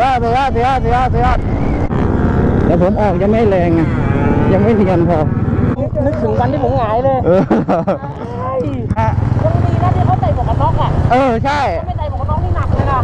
ยอดสุดยอดสุดยอดสุดยอดสุดยอดแต่ผมออกยังไม่แรงไงยังไม่เนียนพอนึกถึงวันที่ผมหงายเลยเออฮะยังดีนะที่เขาใส่หมวกกันน็อกอะเออใช่ถ้าไม่ใส่หมวกกันน็อกนี่หนักเลยนะ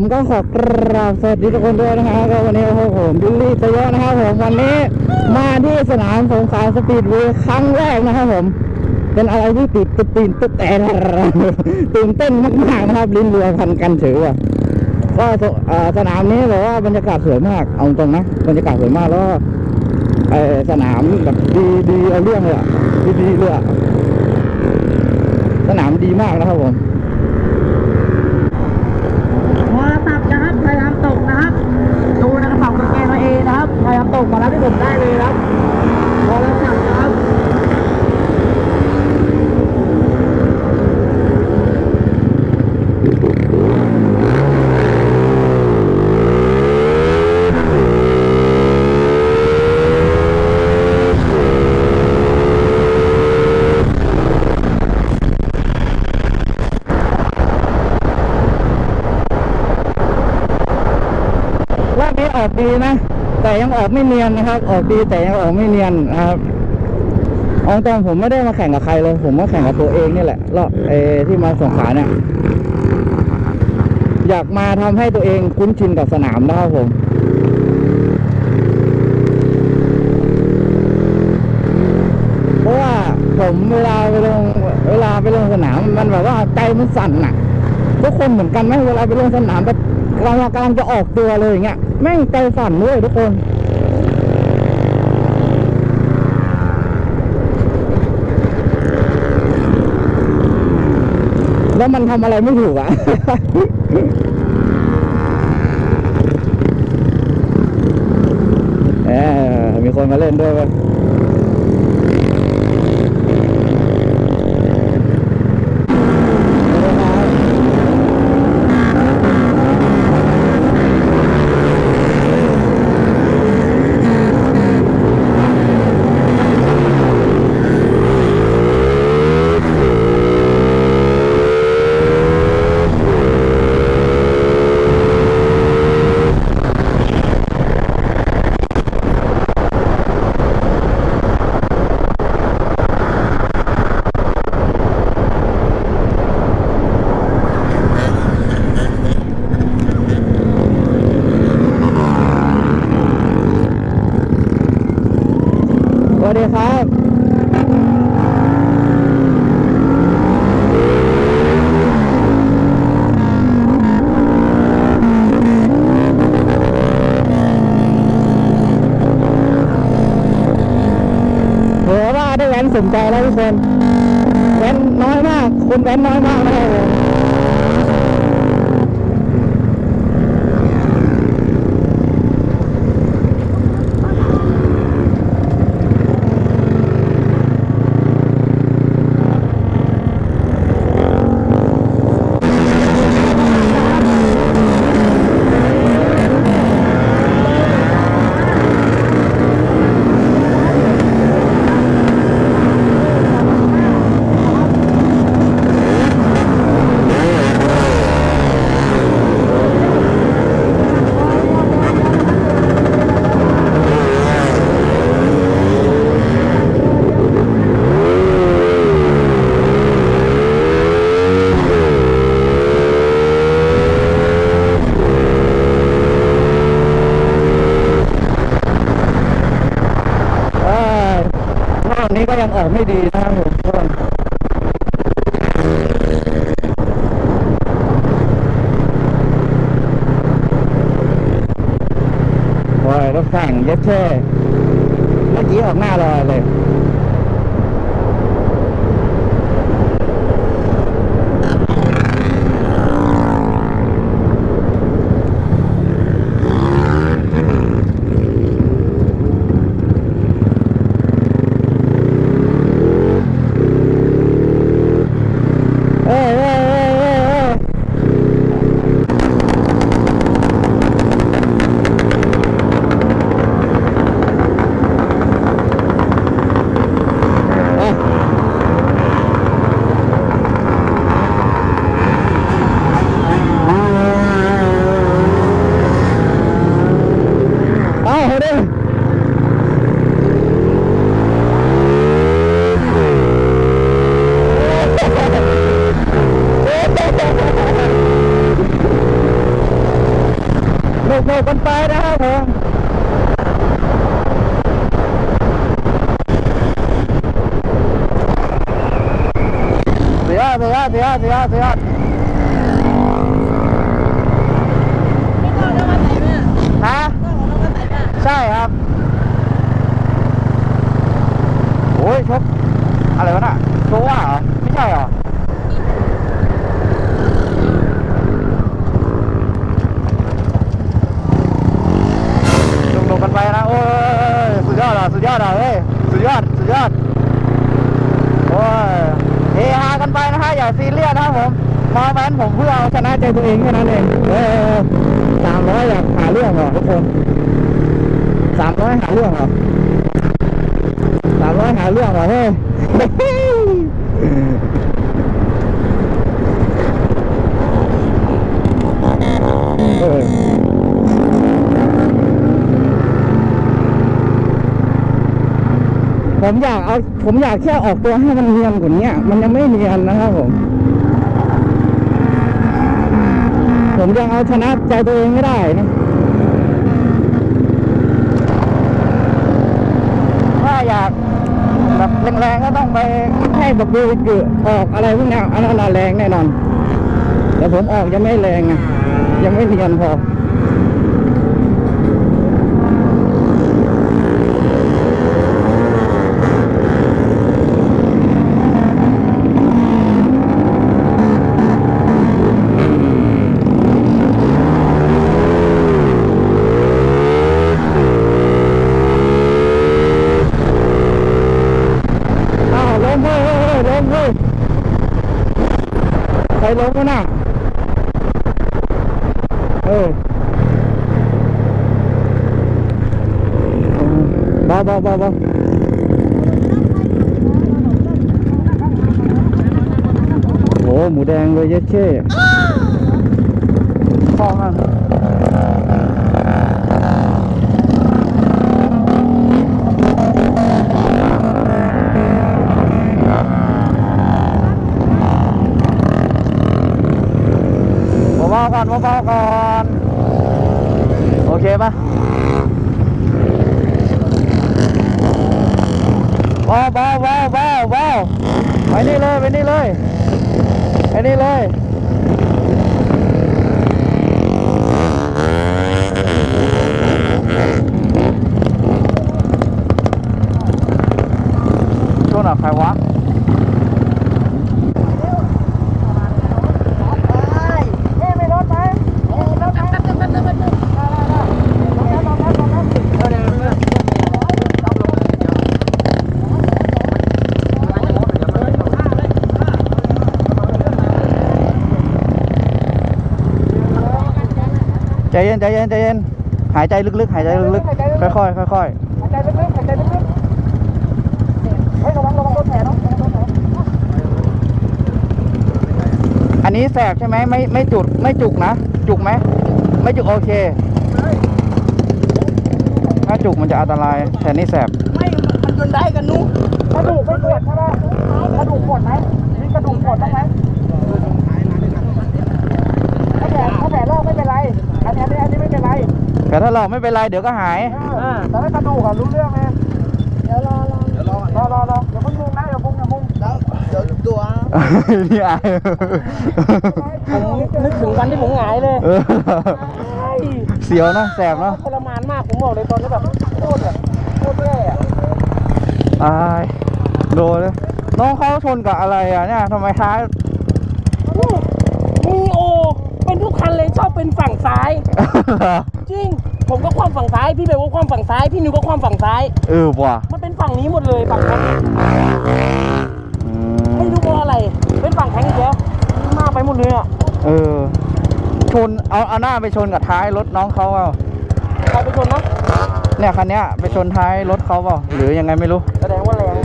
ผมก็ขอกราบสวัสดีทุกคนด้วยนะฮะก็วันนี้โอ้โหผมบิลลี่ตะเยอะนะครับผมวันนี้มาที่สนามสงขลาสปีดเวย์ครั้งแรกนะครับผมเป็นอะไรที่ติดติดติดติดแต่ตื่นเต้นมากๆนะครับลิ้นเรือพันกันเฉยว่ะก็สนามนี้แบบว่าบรรยากาศสวยมากเอาตรงนะบรรยากาศสวยมากแล้วก็เอ่อสนามแบบดีดีเอาเรื่องเลยอะดีดีเลยอะสนามดีมากนะครับผม โทรศัพท์นะครับพยายามตกนะครับ ดูนะครับฝั่งเกมเอนะครับพยายาม ตกมาแล้วที่ผมได้เลยครับโทรศัพท์นะครับ รอบนี้ออกดีนะ แต่ยังออกไม่เนียนนะครับ ออกดีแต่ยังออกไม่เนียนนะครับเอาตรงผมไม่ได้มาแข่งกับใครเลย ผมมาแข่งกับตัวเองนี่แหละรอบเอที่มาสงขลาเนี่ยอยากมาทำให้ตัวเองคุ้นชินกับสนามนะครับผมเพราะว่าผมเวลาไปลงเวลาไปลงสนามมันแบบว่าใจมันสั่นน่ะทุกคนเหมือนกันไหมเวลาไปลงสนามแบบกำลังกำลังจะออกตัวเลยอย่างเงี้ย แม่งใจสั่นด้วยทุกคน แล้วมันทำอะไรไม่ถูกอะเออมีคนมาเล่นด้วยเว้ยส วัสดีครับเออว่าได้แว้นสนใจแล้วทุกคนแว้นน้อยมาก คนแว้นน้อยมากนะครับ ไม่ดีนะครับผมทุกคนโอ้ยรถแข่งเย็ดเช่เมื่อกี้ออกหน้าลอยเลย เอ้ยเอ้ยเอ้ยเอ้ยเอ้ยเอ้ยเอาเฮ้ยดิโลกโลกกันไปนะครับผมเสียเสียเสียไม่ต้องเอาใส่ไหมอะฮะใส่ไหมอะใช่ครับโอ้ยชกอะไรวะน่ะโชว่าเหรอไม่ใช่เหรอลงลงกันไปนะโอ้ยสุดยอดอะสุดยอดอะเฮ้ยสุดยอดสุดยอดโอ้ย เฮฮากันไปนะฮะอย่าซีเรียสนะครับผมมาแมนผมเพื่อเอาชนะใจตัวเองแค่นั้นเองเออสามร้อยอยากหาเรื่องเหรอทุกคนสามร้อยหาเรื่องเหรอสามร้อยหาเรื่องเหรอเฮ้ย เออ ผมอยากเอาผมอยากแค่ออกตัวให้มันเนียนกว่านี้มันยังไม่เนียนนะครับผม ผมยังเอาชนะใจตัวเองไม่ได้นะถ้าอยากแบบแรงๆก็ต้องไปให้แบบดูกึอออกอะไรพวกนี้อันนั้นแรงแน่นอนแต่ผมออกยังไม่แรงไงยังไม่เนียนพอาวล้มเว้ยเว้ยเว้ยล้มเว้ยใครล้มวะน่ะเออเบาเบาเบาเบาโอ้หมูแดงเลยเย็ดเช่พ่อฮะเบาๆก่อนเบาๆก่อน โอเคปะเบาเบาเบา ว้าวไปนี่เลยไปนี่เลยไปนี่เลยช่วงหนักใครวะ ใจ เย็นใจเย็นใจเย็นหายใจลึกๆ หายใจลึกๆ ค่อยๆค่อยหายใจลึกๆหายใจลึกๆเฮ้ยระวังระวังโดนแผลน้องระวังโดนแผลๆอันนี้แสบใช่ไหมไม่ไม่จุดไม่จุกนะ จุกไหมไม่จุกโอเค ถ้าจุกมันจะอันตรายแต่นี่แสบไม่มันจนได้กันนู้กระดูกไม่ปวดใช่ไหมกระดูกปวดไหมมีกระดูกปวดบ้างไหมถ้าแผลถ้าแผลลอกไม่เป็นไรอันนี้อันนี้อันนี้ไม่เป็นไร แต่ถ้าเราไม่เป็นไรเดี๋ยวก็หายเออแต่ถ้ากระดูกอะรู้เรื่องไหมเดี๋ยวรอรอเดี๋ยวรอรอรอเดี๋ยวเพิ่งนี่อายผมนึกถึงวันที่ผมหงายเลยเออเสียวเนอะแสบเนอะทรมานมากผมบอกเลยตอนนี้แบบโคตรแบบโคตรแย่อะอายโดนเลยน้องเขาชนกับอะไรอะเนี่ยทำไมท้ายมีโอเป็นทุกคันเลยชอบเป็นฝั่งซ้ายจริง ผมก็ความฝั่งซ้ายพี่เบลก็ความฝั่งซ้ายพี่นิวก็ความฝั่งซ้าย เออว่ะมันเป็นฝั่งนี้หมดเลยฝั่งแทงอืไม่มรู้เพราะอะไร เป็นฝั่งแทงอีกแล้วมากไปหมดเลยอะเออ ชนเอาเอาหน้าไปชนกับท้ายรถน้องเขาเปล่าใครไปชนนะเนี่ยคันเนี้ยไปชนท้ายรถเขาเปล่าหรือยังไงไม่รู้แสดงว่าแรง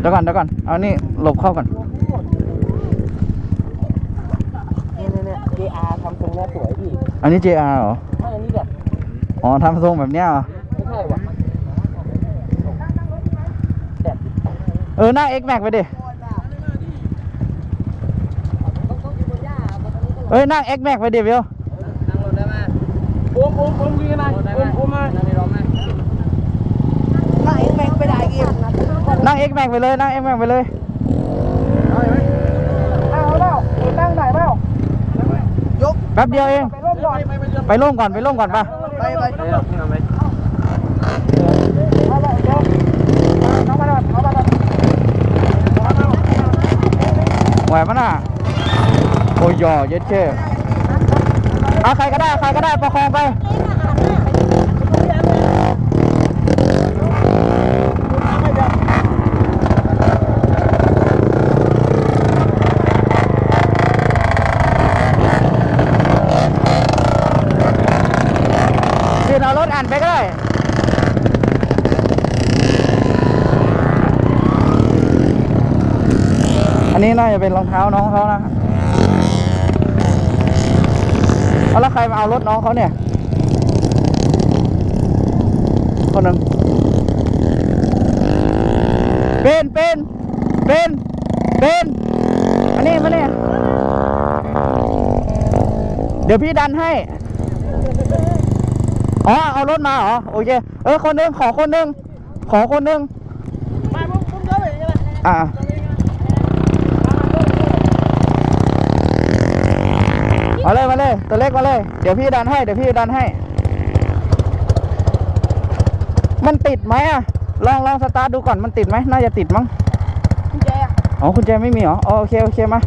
เดี๋ยวก่อนเดี๋ยวก่อนเอานี่หลบเข้าก่อนเนี่ยเนี่ยเนี่ย JR ทำตรงเนี้ยสวยพี่ อันนี้ JR เหรอ ไม่อันนี้แบบอ๋อทำทรงแบบเนี้ยเหรอ ไม่ใช่ว่ะแบบเออหน้า X Max ไปดิ เอ้ยนั่ง X Max ไปดิเบลโอ้มโอ้มโอ้มยืนมาโอ้มโอ้มมานั่งเองแม่งไปได้กี่นั่ง X Max ไปเลยนั่ง X Max ไปเลย เอาเปล่านั่งไหนเปล่ายกแป๊บเดียวเอง ไปร่วมก่อน ไปล่มก่อนไปล่มก่อนปะไปไปเอาเปล่าเดี๋ยวมาก่อนเอามาก่อนเอามาก่อนไหวปะน่ะโอ้ยยอเย็ดเช่เอาใครก็ได้ใครก็ได้ประคองไป เอารถอ่านไปก็ได้อันนี้น่าจะเป็นรองเท้าน้องเขานะแล้วใครมาเอารถน้องเขาเนี่ย คนหนึ่งเป็นเป็นเป็นเป็นอันนี้มาเนี่ย เดี๋ยวพี่ดันให้ อ๋อเอารถมาเหรอโอเคเออคนหนึงขอคนหนึงขอคนหนึงมาผมผมเดินไปอย่างนี้แหละอ่ามาเลยมาเลยตัวเล็กมาเลยเดี๋ยวพี่ดันให้เดี๋ยวพี่ดันให้ มันติดไหมอะลองลองสตาร์ทดูก่อนมันติดไหมน่าจะติดมั้งกุญแจอ๋อคุณแจไม่มีเหรออ๋อโอเคโอเคมา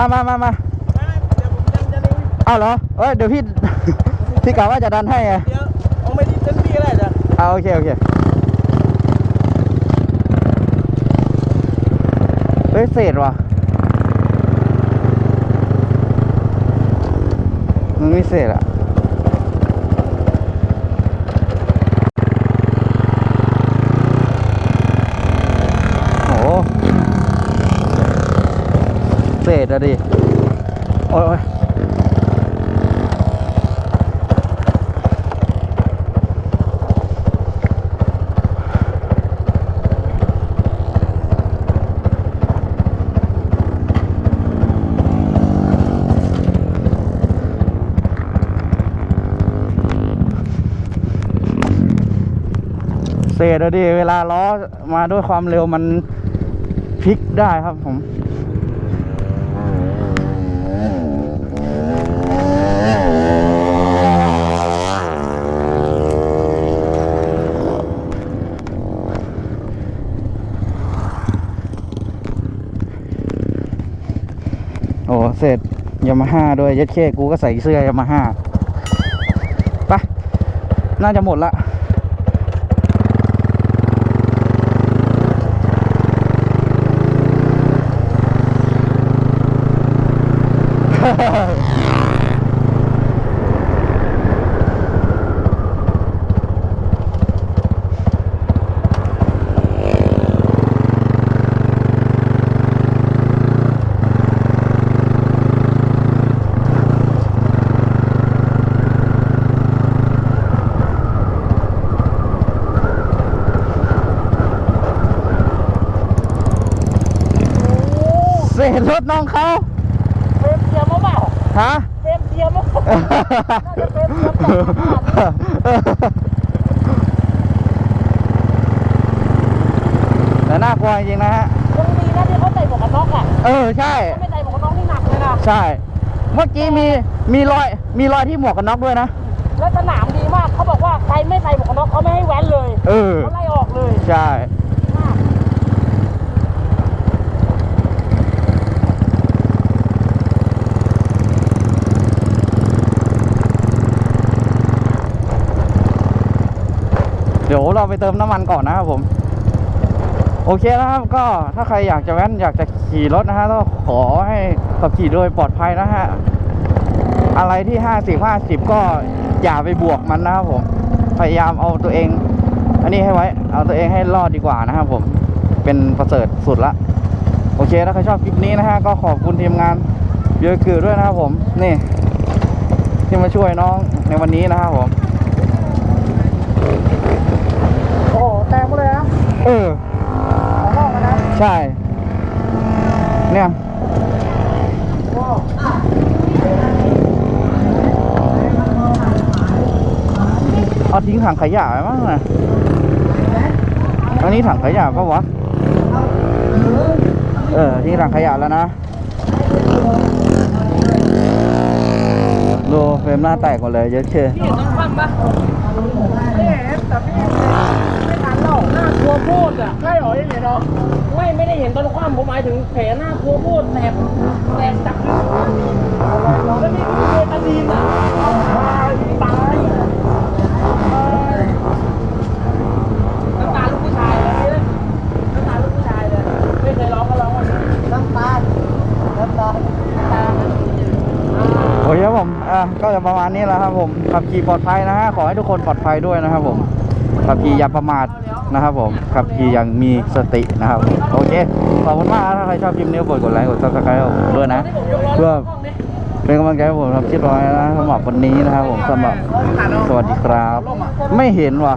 มามามามาเอาเหรอเอ้ยเดี๋ยวพี่ พี่กะว่าจะดันให้ไงเดี๋ยวเอาไม่ดีเต็มที่เลยจ้ะเอาโอเคโอเคเฮ้ยเศษว่ะมันไม่เศษอะโอ้โหเศ ษอะดิโอ้ยโอ้ยเศษอะดิเวลาล้อมาด้วยความเร็วมันพลิกได้ครับผม เสร็จยามาฮ่าด้วยเย็ดเคกูก็ใส่เสื้อยามาฮ่าไปน่าจะหมดละ เศษรถน้องเขาเฟรมเทียมมาเปล่าฮะเฟรมเทียทียมแล้วน่าจะเป็นเทียมแต่ขนาดนี้แต่น่ากลัวจริงๆนะฮะยังดีนะที่เขาใส่หมวกกันน็อกอะ เออใช่ถ้าไม่ใส่หมวกกันน็อกนี่หนักเลยนะใช่ เมื่อกี้มีมีรอยมีรอยที่หมวกกันน็อกด้วยนะ แล้วสนามดีมากเขาบอกว่าใครไม่ใส่หมวกกันน็อกเขาไม่ให้แว้นเลย เออเขาไล่ออกเลย ใช่ มาก เดี๋ยวเราไปเติมน้ำมันก่อนนะครับผม โอเคนะครับก็ถ้าใครอยากจะแว้นอยากจะขี่รถนะฮะก็ขอให้ขับขี่โดยปลอดภัยนะฮะอะไรที่ห้าสิบห้าสิบก็อย่าไปบวกมันนะครับผม พยายามเอาตัวเอง อันนี้ให้ไว้ เอาตัวเองให้รอดดีกว่านะครับผม เป็นประเสริฐสุดละ โอเคถ้าใครชอบคลิปนี้นะฮะก็ขอบคุณทีมงานเยอะคือด้วยนะครับผม นี่ ที่มาช่วยน้องในวันนี้นะครับผม โอ้โห แตกหมดเลยนะเออของนอกนะใช่ เนี่ยโอ้เอาทิ้งถังขยะไว้บ้างนะอันนี้ถังขยะปะวะ เออทิ้งถังขยะแล้วนะดูเฟรมหน้าแตกหมดเลยเยอะเชื่อ ดอะใช่หรอยังไงเนาะไม่ไม่ได้เห็นตอนคว่ำผมหมายถึงแผลหน่ากลัวโพดแสบแสบจับแล้วนี่คือเบตาดีนอะตายน้ำตาลูกผู้ชายเลยน้ำตาลูกผู้ชายเลยไม่เคยร้องก็ร้องวันนี้น้ำตาลน้ำตาลตาโอเคครับผมอะก็จะประมาณนี้แหละครับผมขับขี่ปลอดภัยนะฮะขอให้ทุกคนปลอดภัยด้วยนะครับผมขับขี่อย่าประมาท นะครับผมขับขี่อย่างมีสตินะครับ โอเค ขอบคุณมากถ้าใครชอบคลิปนี้กดกดไลค์กดซับสไครต์ผมด้วยนะ เพื่อเป็นกำลังใจให้ผมทำคลิปร้อยนะสำหรับวันนี้นะครับผมสำหรับสวัสดีครับ ไม่เห็นว่ะ